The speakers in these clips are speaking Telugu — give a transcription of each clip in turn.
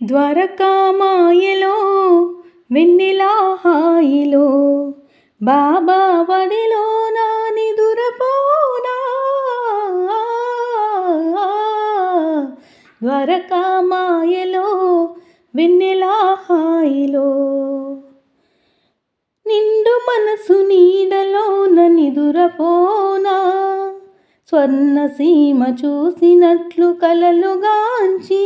ద్వారకామాయలో వెన్నెలా హాయిలో బాబా వడిలో నా నిదురపోనా ద్వారకామాయలో వెన్నెలా హాయిలో నిండు మనసు నీడలో నిదురపోనా స్వర్ణ సీమ చూసినట్లు కలలుగాంచి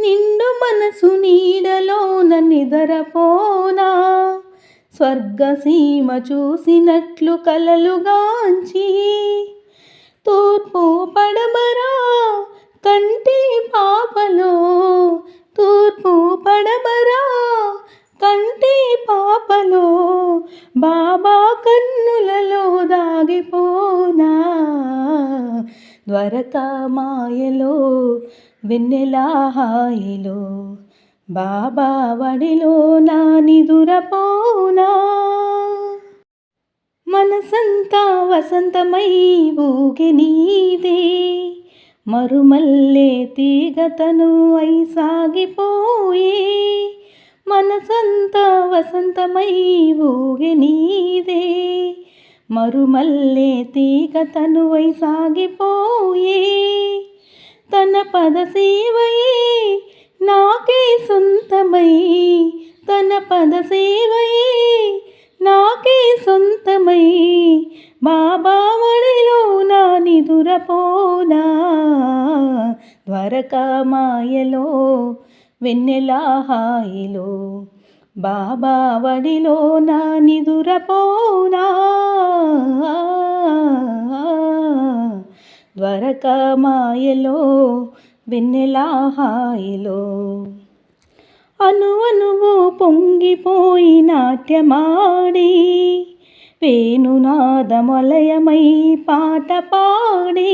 నిండు మనసు నీడలోన నిదరపోనా? స్వర్గసీమ చూసినట్లు కలలుగాంచి తూర్పు పడమరా కంటి పాపలో తూర్పు పడమరా కంటి పాపలో బాబా కన్నులలో దాగిపోనా? ద్వారకామాయలో వెన్నెలా హాయిలో బాబా వడిలో నా నిదురపోనా మనసంతా వసంతమై ఊగి నీదే మరుమల్లే తీగతను అయి సాగిపోయే మనసంతా వసంతమై ఊగి నీదే మరుమల్లే తీగతను అయి సాగిపోయే తన పద సేవయే నాకే సొంతమై. తన పద సేవయే నాకే సొంతమై. బాబా వడిలో నా నిదురపోనా ద్వారకా మాయలో వెన్నెలా హాయిలో. బాబా వడిలో నా నిదురపోనా ద్వారకామాయలో వెన్నెలా హాయిలో అను అనువు పొంగిపోయి నాట్యమాడి వేణునాదమలయమై పాట పాడి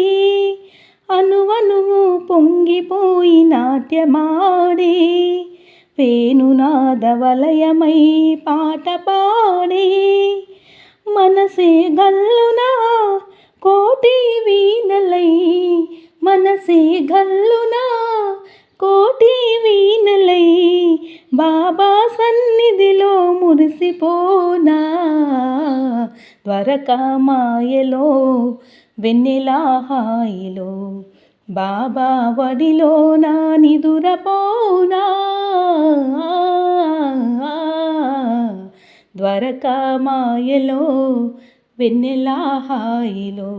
అనువనువు పొంగిపోయి నాట్యమాడి వేణునాదవలయమై పాట పాడి మనసే గల్లునా కోటి వీణలై మనసే గల్లునా. కోటి వీణలై బాబా సన్నిధిలో మురిసిపోనా. ద్వారకామాయలో వెన్నెలా హాయిలో బాబా వడిలో నా నిదురపోనా. ద్వారకా మాయలో వెన్నెలా హాయిలో